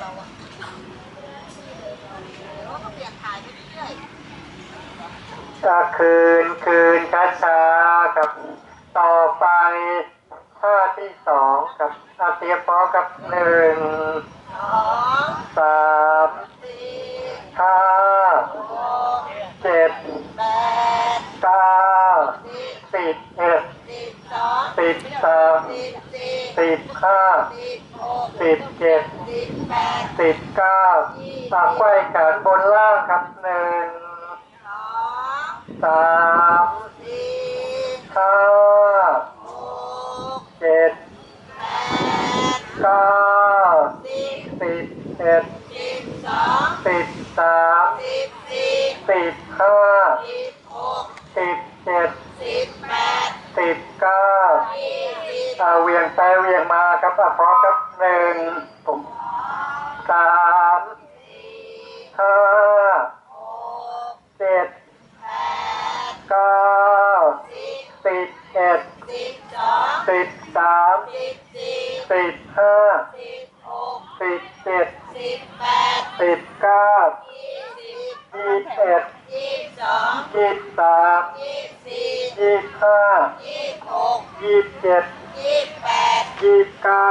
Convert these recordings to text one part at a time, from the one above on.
ก็ที่เราอะแล้วก็เปลี่ยนถ่ายไปเรื่อยจะคืนคืนช้าชาๆครับ ต่อไปท่าที่สองครับอาเตียพร้อมกับหนึ่งสองสามสี่ห้าหกเจ็ดแปดเก้าสิบสิบเอ็ดสิบสองสิบสามสิบสี่สิบห้าสิบหกสิบเจ็ด สิบเก้าตากไขว้แขนบนล่างครับหนึ่งสองสามสี่ห้าหกเจ็ดแปดเก้าสิบเอ็ดสิบสองสิบสามสิบสี่สิบห้าสิบหกสิบเจ็ดสิบแปดสิบเก้ายี่สิบอ่าเวียงไปเวียงมาครับพร้อมครับหนึ่งผม สามห้าหกเจ็ดแปดเก้าสิบสิบเอ็ดสิบสองสิบสามสิบสี่สิบห้าสิบหกสิบเจ็ดสิบแปดสิบเก้ายี่สิบยี่สิบเอ็ดยี่สิบสองยี่สิบสามยี่สิบสี่ยี่สิบห้ายี่สิบหกยี่สิบเจ็ดยี่สิบแปดยี่สิบเก้า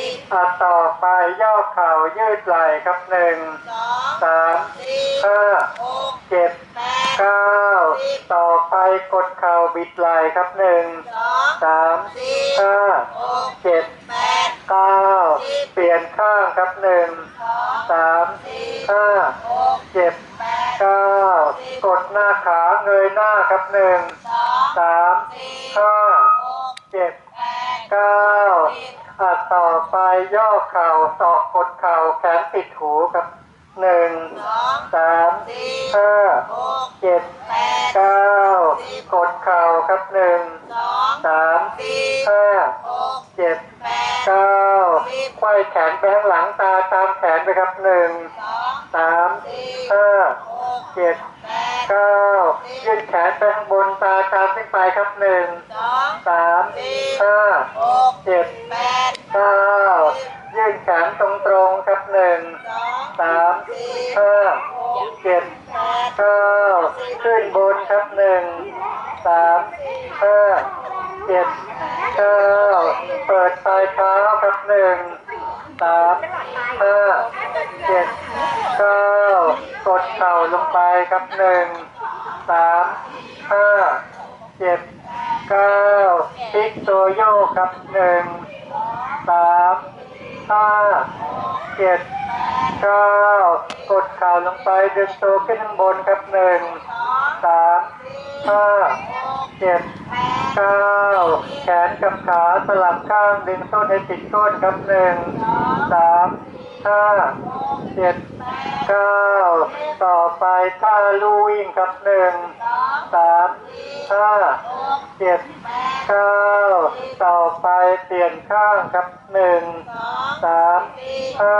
สามสิบอะต่อไปย่อเข่ายืดไหล่ครับหนึ่งสองสามสี่ห้าหกเจ็ดแปดเก้าต่อไปกดเข่าบิดไหล่ครับหนึ่งสองสามสี่ห้าหกเจ็ดแปดเก้าเปลี่ยนข้างครับหนึ่งสองสามสี่ห้าหกเจ็ดแปดเก้ากดหน้าขาเงยหน้าครับหนึ่งสองสามสี่ห้าหกเจ็ดแปดเก้าอะ ต่อไปย่อเข่าศอกกดเข่าแขนปิดหูครับหนึ่งสองสามสี่ห้าหกเจ็ดแปดเก้ากดเข่าครับหนึ่งสองสามสี่ห้าหกเจ็ดแปดเก้าไขว้แขนไปข้างหลังตาตามแขนไปครับหนึ่งสองสามสี่ห้าหกเจ็ดแปดเก้ายืดแขนไปข้างบนตาตามขึ้นไปครับหนึ่ง สอง สาม สี่ ห้า หก เจ็ด แปด เก้ายืดแขนตรงตรงๆครับหนึ่ งสองสามห้าเจ็ดแปดเก้าขึ้นบนครับหนึ่งสามห้าเจ็ดเก้าเปิดปลายเท้าครับหนึ่งสามห้าเจ็ดเก้ากดเข่าลงไปครับหนึ่งสามห้าเจ็ดเก้าพลิกตัวโยกครับหนึ่งสามห้าเจ็ด เก้ากดเข่าลงไปดึงตัวขึ้นข้างบนครับหนึ่งสองสามห้าเจ็ดเก้าแขนกับขาสลับข้างดึงต้นให้ติดก้นครับหนึ่งสามห้า เจ็ดเก้าต่อไปท่าลู่วิ่งครับหนึ่งสองสามห้าเจ็ดแปดเก้าต่อไปเปลี่ยนข้างครับหนึ่งสองสามห้า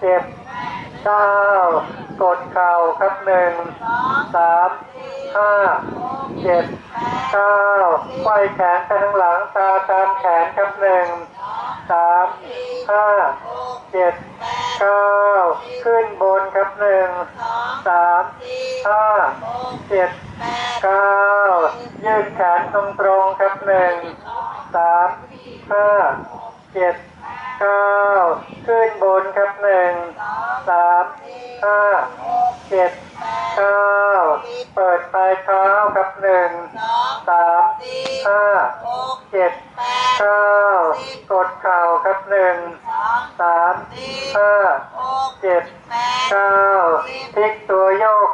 เจ็ดเก้ากดเข่าครับหนึ่งสองสามห้าเจ็ดเก้าไขว้แขนไปข้างหลังตาตามแขนครับหนึ่งสามห้าเจ็ดเก้า ขึ้นบนครับหนึ่งสองสามสี่ห้าหกเจ็ดแปดเก้ายืดแขนตรงตรงๆครับหนึ่งสามห้าเจ็ดเก้าขึ้นบนครับหนึ่งสองสามห้าหกเจ็ดแปดเก้าเปิดปลายเท้าครับหนึ่งสองสามสี่ห้าหกเจ็ดแปดเก้ากดเข่าครับหนึ่งสองสามสี่ห้า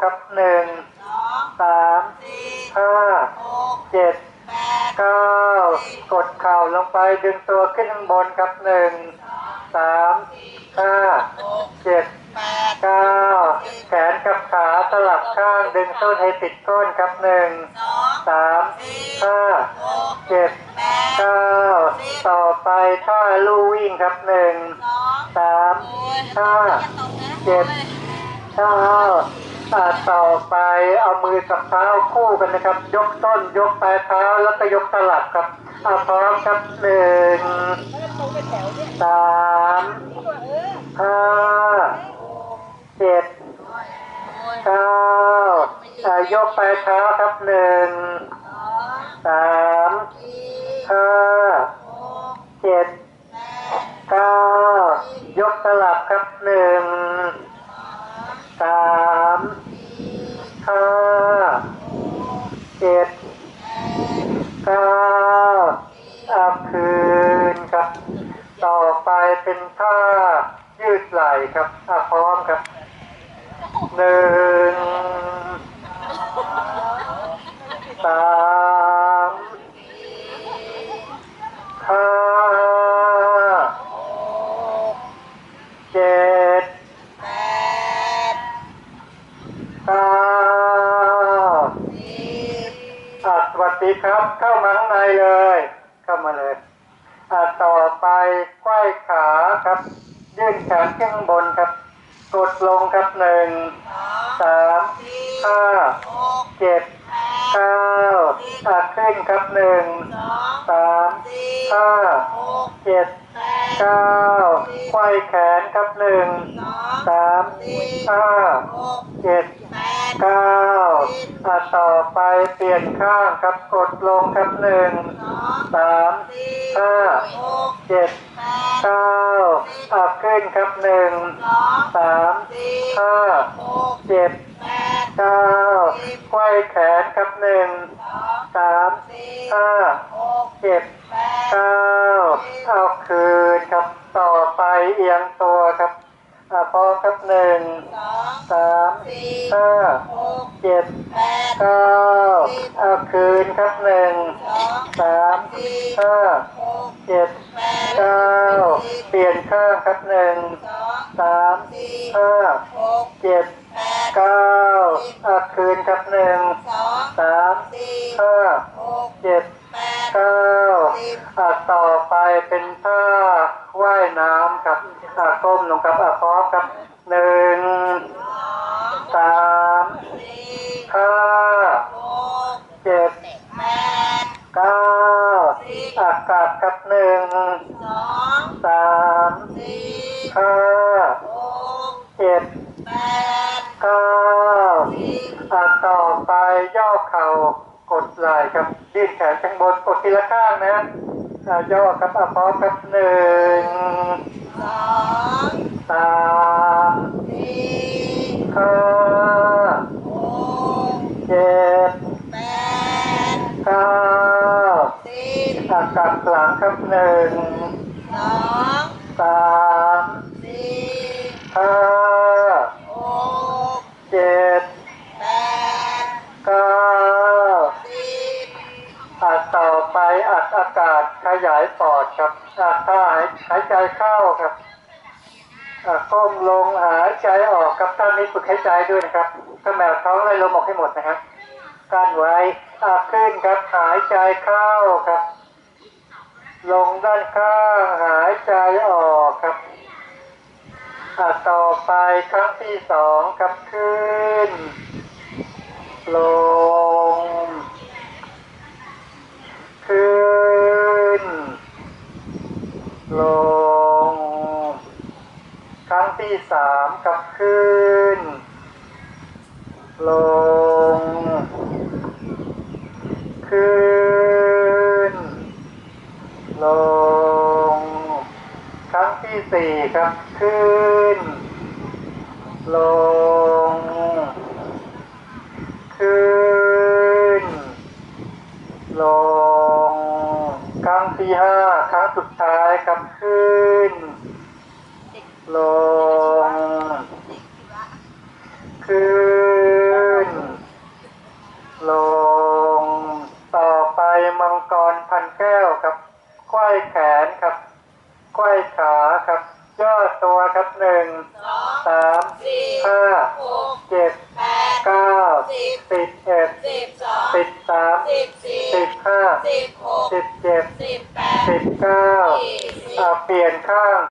ครับหนึ่งสองสามสี่ห้าหกเจ็ดแปดเก้ากดเข่าลงไปดึงตัวขึ้นข้างบนครับหนึ่งสามห้าหกเจ็ดแปดเก้าแขนกับขาสลับข้างดึงส้นให้ติดก้นครับหนึ่งสองสามห้าหกเจ็ดแปดเก้าต่อไปท่าลู่วิ่งครับหนึ่งสองสามห้าเจ็ดเก้า ต่อไปเอามือกับเท้าคู่กันนะครับ ยกต้นยกปลายเท้าแล้วก็ยกสลับครับอ่าพร้อมครับหนึ่งสามห้าเจ็ดเก้ายกปลายเท้าครับหนึ่งสามสี่ห้าเจ็ดแปดเก้า เดีครับ เข้ามาข้างในเลย เข้ามาเลยต่อไปไขว้ขาครับ ยื่นแขนขึ้นข้างบนครับ กดลงครับหนึ่งสองสามสี่ห้าหกเจ็ดแปดเก้าอะขึ้นครับหนึ่งสองสามสี่ห้าหกเจ็ดแปดเก้าไขว้แขนครับหนึ่งสองสามห้าหกเจ็ดแปดเก้า อะต่อไปเปลี่ยนข้างครับกดลงครับหนึ่งสองสามสี่ห้าหกเจ็ดแปดเก้าอะขึ้นครับหนึ่งสองสามสี่ห้าหกเจ็ดแปดเก้าไขว้แขนครับหนึ่งส ห้าหกเจ็ดแปดเก้าเปลี่ยนข้างครับหนึ่งสองสามสี่ห้าหกเจ็ดแปดเก้าเอาคืนครับหนึ่งสองสามสี่ห้าหกเจ็ดแปดเก้าอะต่อไปเป็นท่าว่ายน้ำครับอะก้มลงครับอะพร้อมครับหนึ่งสองสามสี่ห้า หก เจ็ด แปด เก้าอากาศครับหนึ่งสองสามสี่ห้าหกเจ็ดแปดเก้าสิบอะต่อไปย่อเข่ากดไหล่ครับยื่นแขนข้างบนกดทีละข้างนะอะย่อครับอะพร้อมครับหนึ่งสองสามสี่ห้าหกเจ็ดแปดเก้า สิบอากาศหลังครับหนึ่งสองสามสี่ห้าหกเจ็ดแปดเก้าสิบอัดต่อไปอัดอากาศขยายปอดครับอัดถ้าหายใจเข้าครับอะก้มลงหายใจออกครับท่านนี้ฝึกหายใจด้วยนะครับก็แมวท้องไล่ลมออกให้หมดนะครับกั้นไว้อัดขึ้นครับหายใจเข้าครับ ลงด้านข้างหายใจออกครับต่อไปครั้งที่สองครับขึ้น ลง ขึ้น ลง ครั้งที่สามกับขึ้น ลง ขึ้น ลง ครั้งที่ สี่ครับ ขึ้น ลง ขึ้น ลง ครั้งที่ห้าครั้งสุดท้ายครับ ขึ้น ลง ขึ้น ลง ต่อไปมังกรพันแก้วครับไขว้แขนครับ ไขว้ขาครับ ย่อตัวครับหนึ่งสองสามสี่ห้าหกเจ็ดแปดเก้าสิบสิบเอ็ดสิบสองสิบสามสิบสี่สิบห้าสิบหกสิบเจ็ดสิบแปดสิบเก้ายี่สิบอ่าเปลี่ยนข้าง